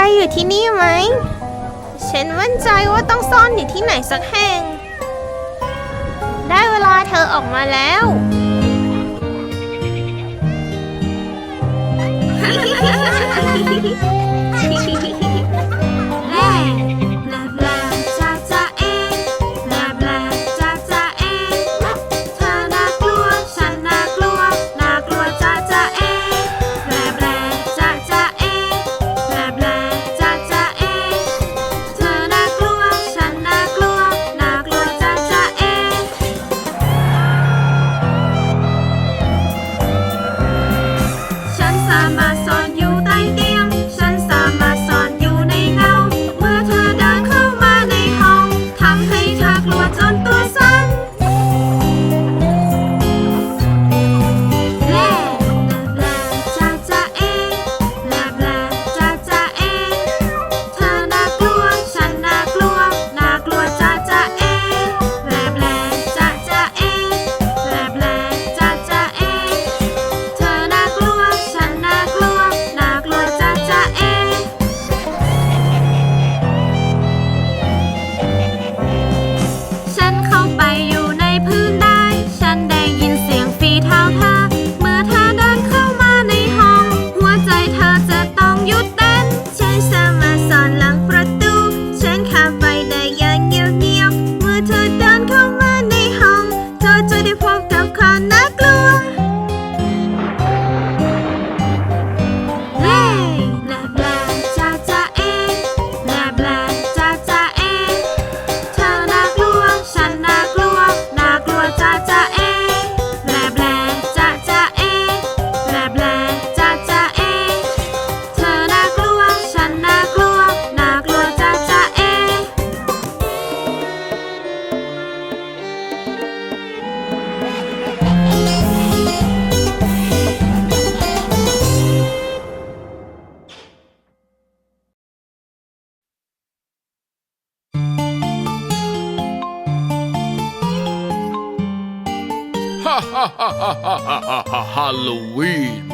รอยู่ที่นี่ไหม ฉันมั่นใจว่าต้องซ่อนอยู่ที่ไหนสักแห่ง ได้เวลาเธอออกมาแล้ว Ha ha ha ha ha! Halloween.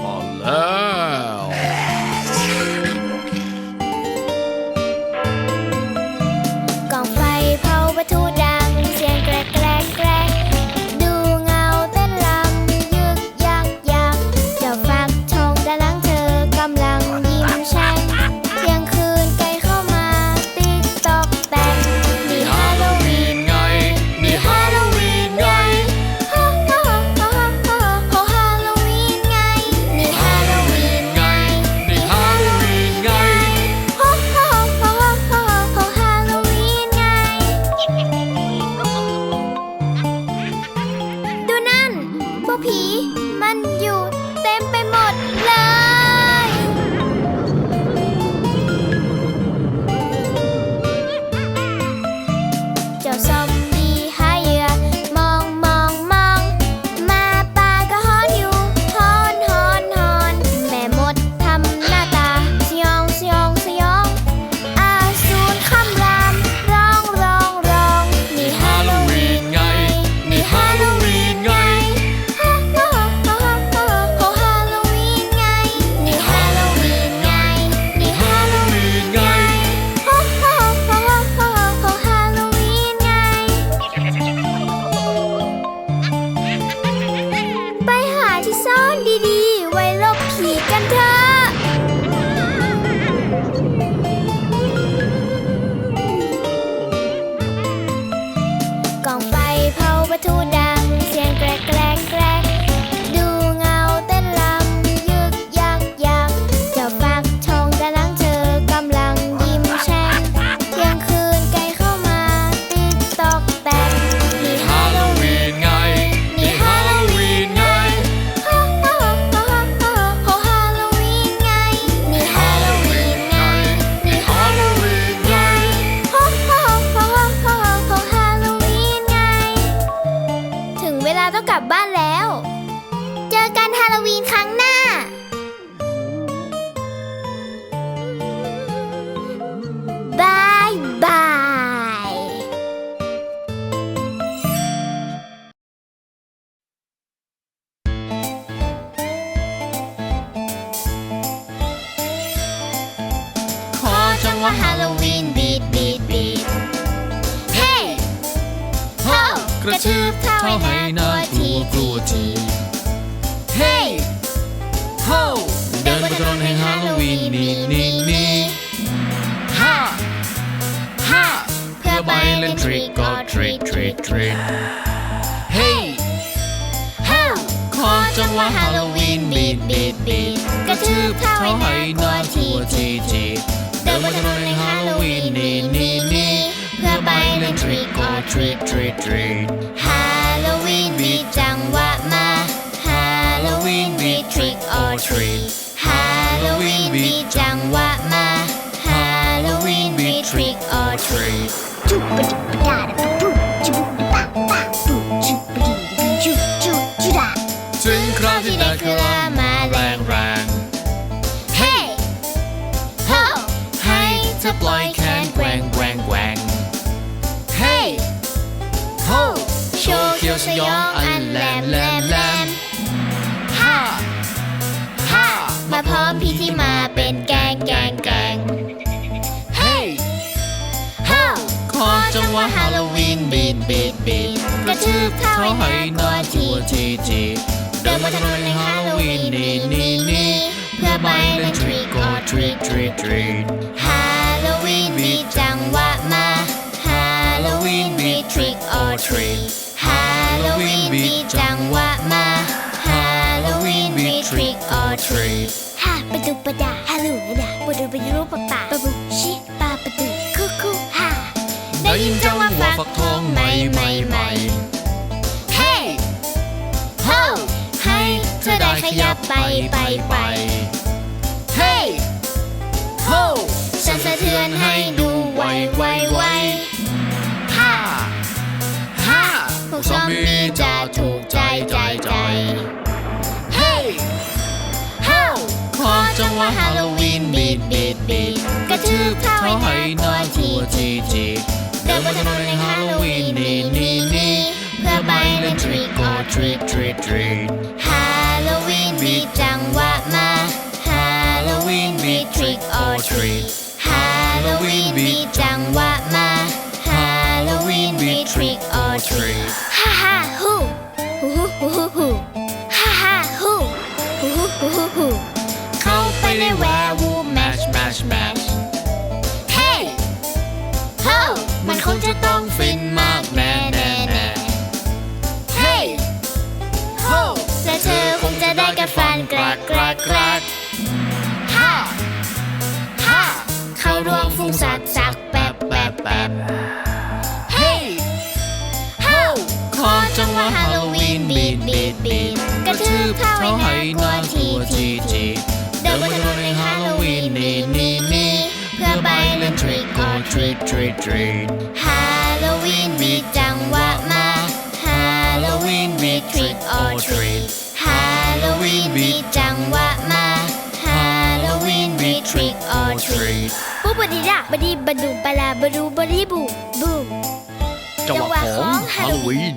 ก็ทริกทริกทริกเฮ้โฮขอจังหวะฮาโลวีนบีดบีดบีดกระชืบเท้าให้น่ากลัวทีทีเดินบนถนนแห่งฮาโลวีนนี่นี่นี่เพื่อไปเล่นทริกก็ทริกทริกทริกฮาโลวีนบีดจังหวะมาฮาโลวีนบีดทริกออทริกฮาโลวีนบีดจังหวะมาฮาโลวี บเท้าให้น่ากลัวทีทีเดินมาถนนในฮาโลวีนนี่นี่นี่เพื่อไปเล่นทริกก็ทริกทริกทริกฮาโลวีนบีจังหวะมาฮาโลวีนบีทริกออทรีฮาโลวีนบีจังหวะมาฮาโลวีนบีทริกออทรีฮาปะดูปะดาฮาลูดาปะดูปะยูปะปะปะบุชิปะปะดูคุคุฮาได้ยินจังหวะฟักทองใหม่ใหม่ใหม่ ยับไปไปไปเฮ้โฮฉันสะเทือนให้ดูไวไวไวฮ่าฮ่าพวกซอมบี้จะถูกใจใจใจเฮ้โฮขอจังหวะฮาโลวีนบีดบีดบีดกระชืบเท้าให้น่ากลัวทีทีเดินบนถนนในฮาโลวีนนี่นี่นี่เพื่อไปเล่นทริกออทริกทริกทริก บีดทริกออทริกฮาโลวีนบีจังหวะมาฮาโลวีนบีทริกออทรีฮ่าฮ่าฮูฮูฮูฮูฮูฮ่าฮ่าฮูฮูฮูฮูฮูฮูเข้าไปในแวร์วูแมชแมชแมชเฮ้โฮมันคงจะต้องฟินมากแน่แน่แน่เฮ้โฮและเธอคงจะได้กับฟันแกรกแกรก แป๊บแป๊บเฮ้โฮขอจังหวะฮาโลวีนบีดบีดบีดกระทืบเท้าให้น่ากลัวทีทีทีเดินบนถนนในฮาโลวีนนี่นี่นี่เพื่อไปเล่นทริกออทริกทริกทริกฮาโลวีนบีดจังหวะมาฮาโลวีนบีดทริกออทริกฮาโลวีนบีดจังหวะ บูบดีดาบดีบดูบลาบดูบดีบูบูจังหวะของฮาโลวีน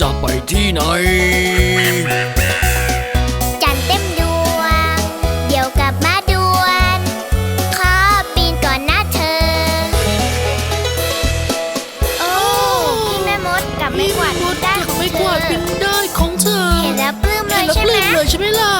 จะไปที่ไหน จันทร์เต็มดวง เดี๋ยวกลับมาด่วนขอปีนก่อนนะเธอ โอ้พี่แม่มดกับไม่กวาดได้ของไม่เธกวาอดเป็นได้ของเธอเห็นแล้วปลื้มเลเห็นยแล้วใช่ปไหม ลื้มเลยใช่ไหมล่ะ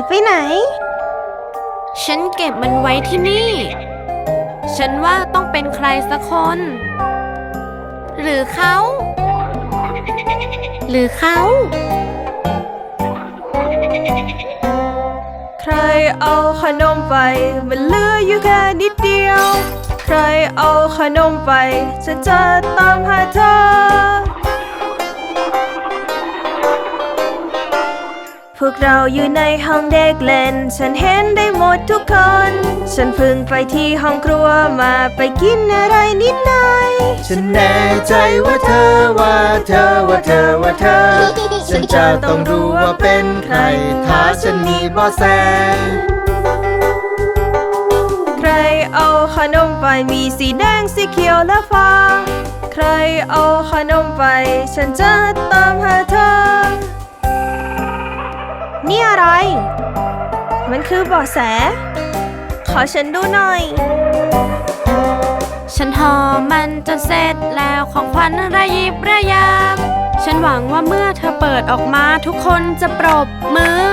ายไปไหน ฉันเก็บมันไว้ที่นี่ ฉันว่าต้องเป็นใครสักคน หรือเขา หรือเขา ใครเอาขนมไป มันเหลืออยู่แค่นิดเดียว ใครเอาขนมไป ฉันจะตามหาเธอ พวกเราอยู่ในห้องเด็กเล่น ฉันเห็นได้หมดทุกคน ฉันเพิ่งไปที่ห้องครัวมาไปกินอะไรนิดหน่อย ฉันแน่ใจว่าเธอว่าเธอว่าเธอว่าเธอ ฉันจะต้องรู้ว่าเป็นใคร ถ้าฉันมีเบอแส ใครเอาขนมไปมีสีแดงสีเขียวและฟ้า ใครเอาขนมไป ฉันจะตามหาเธอ นี่อะไร มันคือเบาะแส ขอฉันดูหน่อย ฉันห่อมันจนเสร็จแล้วของขวัญระยิบระยับ ฉันหวังว่าเมื่อเธอเปิดออกมาทุกคนจะปรบมือ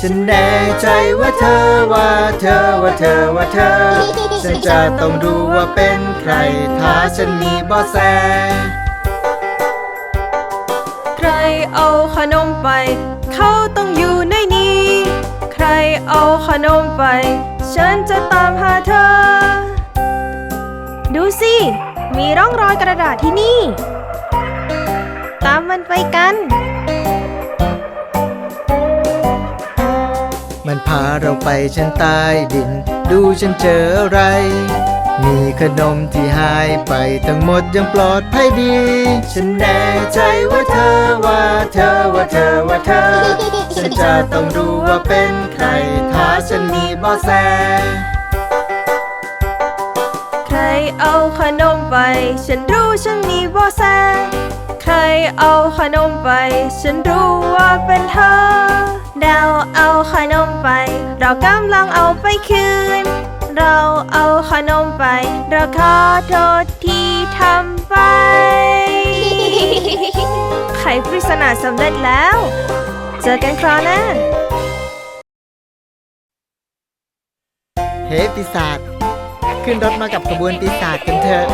ฉันแน่ใจว่าเธอว่าเธอว่าเธอว่าเธอ ฉันจะต้องรู้ว่าเป็นใคร ถ้าฉันมีเบอแสใครเอาขนมไป เขาต้องอยู่ในนี้ใคร เอาขนมไป ฉันจะตามหาเธอ ดูสิ มีร่องรอยกระดาษที่นี่ ตามมันไปกัน มันพาเราไปชั้นใต้ดิน ดูฉันเจออะไร มีขนมที่หายไปทั้งหมดยังปลอดภัยดี ฉันแน่ใจว่าเธอว่าเธอว่าเธอว่าเธอ ฉันจะต้องรู้ว่าเป็นใคร ถ้าฉันมีบอแส ใครเอาขนมไป ฉันรู้ฉันมีบาะแส ใครเอาขนมไป ฉันรู้ว่าเป็นเธอ ดาวเอาขนมไป เรากำลังเอาไปคืน เราเอาขนมไป เราขอโทษที่ทำไป ไขปริศนาสำเร็จแล้ว เจอกันคราวหน้า เฮ้ปีศาจขึ้นรถมากับขบวนปีศาจกันเถอะ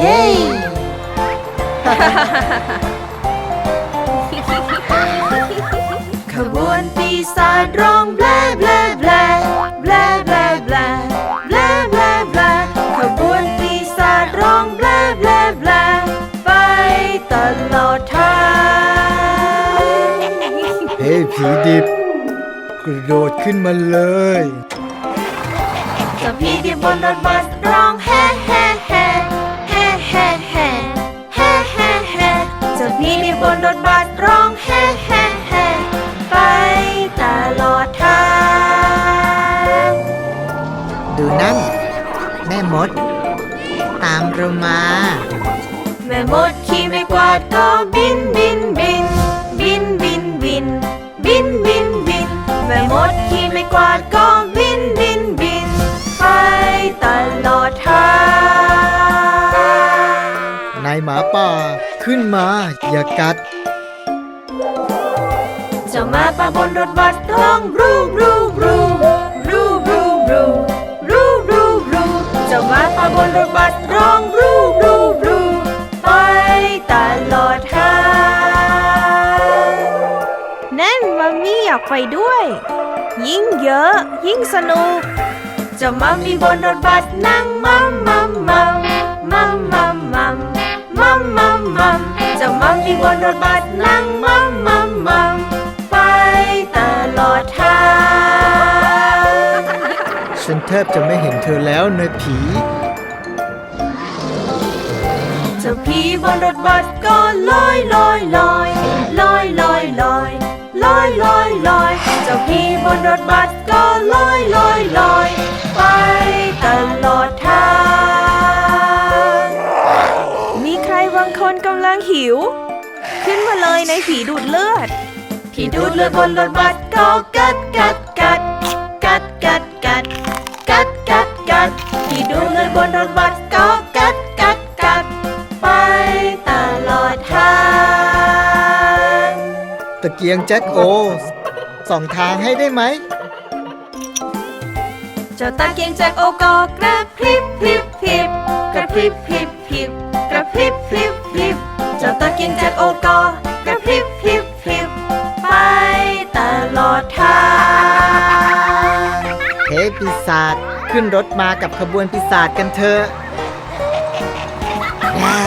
เย้ ขบวนปีศาจร้องแบลแบลแบลแบลแบลแบลแบลแบลแบลขบวนปีศาจร้องแบลแบลแบลไปตลอดทางเฮ้ผีดิบกระโดดขึ้นมาเลยเจ้าพี่ที่บนรถบัสร้องแฮ่แฮ่แฮ่แฮ่แฮ่แฮ่แฮ่แฮ่แฮ่จ้าพี่ที่บนรถบัสร้องแฮ่แฮ่ ม่มด ตามเรามา แม่มดขี่ไม่กวาดก็บินบินบิน บินบินบิน บินบินบิน แม่มดขี่ไม่กวาดก็บินบินบิน ไปตลอดทางนายหมาป่าขึ้นมาอย่ากัด เจ้ามาป่าบนรถบัสร้องรูบรู บนรถบัสร้องรูรูรูไปตลอดทางนั่นมัมมี่อยากไปด้วย ยิ่งเยอะ ยิ่งสนุกจะมัมมี่บนรถบัสนั่งมัมมัมมัมมัมมัมมัมมัมมัมมัมจะมัมมี่บนรถบัสนั่งมัมมัมมัมไปตลอดทางฉันแทบจะไม่เห็นเธอแล้วเนยผี จ้าผีบนรถบัสก็ลอยลอยลอยลอยลอยลอยลอยลอยลอยเจ้าผีบนรถบัสก็ลอยลอยลอยไปตลอดทาง มีใครบางคนกำลังหิว ขึ้นมาเลยในผีดูดเลือด ผีดูดเลือดบนรถบัสก็กัดกัดกัดกัดกัดกัดกัดกัดกัดผีดูดเลือดบนรถ เกียงแจ็คโอสองทางให้ได้ไหม เจ้าตาเกียงแจ็คโอก็กระพริบพริบพริบกระพริบพริบพริบกระพริบพริบพริบเจ้าตาเกียงแจ็คโอก็กระพริบพริบพริบไปตลอดทางเฮ้ปีศาจขึ้นรถมากับขบวนปีศาจกันเถอะแหม่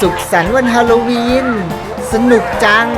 สุขสันต์วันฮาโลวีนส นุกจัง